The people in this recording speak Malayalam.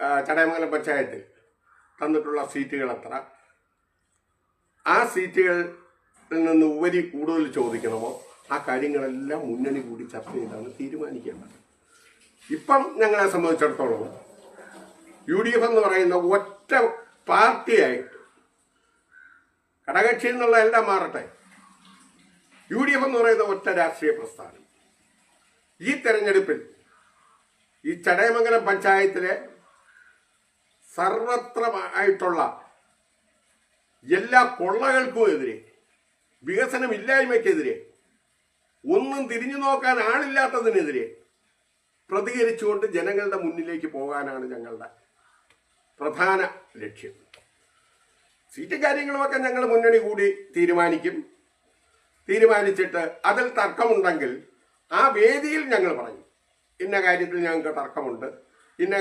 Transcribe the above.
ചടയമംഗലം പഞ്ചായത്തിൽ തന്നിട്ടുള്ള സീറ്റുകൾ എത്ര? ആ സീറ്റുകളിൽ നിന്ന് ഉപരി കൂടുതൽ ചോദിക്കണമോ? ആ കാര്യങ്ങളെല്ലാം മുന്നണി കൂടി ചർച്ച ചെയ്താണ് തീരുമാനിക്കേണ്ടത്. ഇപ്പം ഞങ്ങളെ സംബന്ധിച്ചിടത്തോളം യു ഡി എഫ് എന്ന് പറയുന്ന ഒറ്റ പാർട്ടിയായിട്ട് ഘടകക്ഷി എന്നുള്ള എല്ലാം മാറട്ടെ. യു ഡി എഫ് എന്ന് പറയുന്ന ഒറ്റ രാഷ്ട്രീയ പ്രസ്ഥാനം. ഈ തെരഞ്ഞെടുപ്പിൽ ഈ ചടയമംഗലം പഞ്ചായത്തിലെ സർവത്രമായിട്ടുള്ള എല്ലാ കൊള്ളകൾക്കും എതിരെ വികസനമില്ലായ്മയ്ക്കെതിരെ ഒന്നും തിരിഞ്ഞു നോക്കാൻ ആളില്ലാത്തതിനെതിരെ പ്രതികരിച്ചുകൊണ്ട് ജനങ്ങളുടെ മുന്നിലേക്ക് പോകാനാണ് ഞങ്ങളുടെ പ്രധാന ലക്ഷ്യം. സീറ്റ് കാര്യങ്ങളുമൊക്കെ ഞങ്ങൾ മുന്നണി കൂടി തീരുമാനിക്കും. തീരുമാനിച്ചിട്ട് അതിൽ തർക്കമുണ്ടെങ്കിൽ ആ വേദിയിൽ ഞങ്ങൾ പറയും. ഇന്ന കാര്യത്തിൽ ഞങ്ങൾക്ക് തർക്കമുണ്ട്. ഇന്ന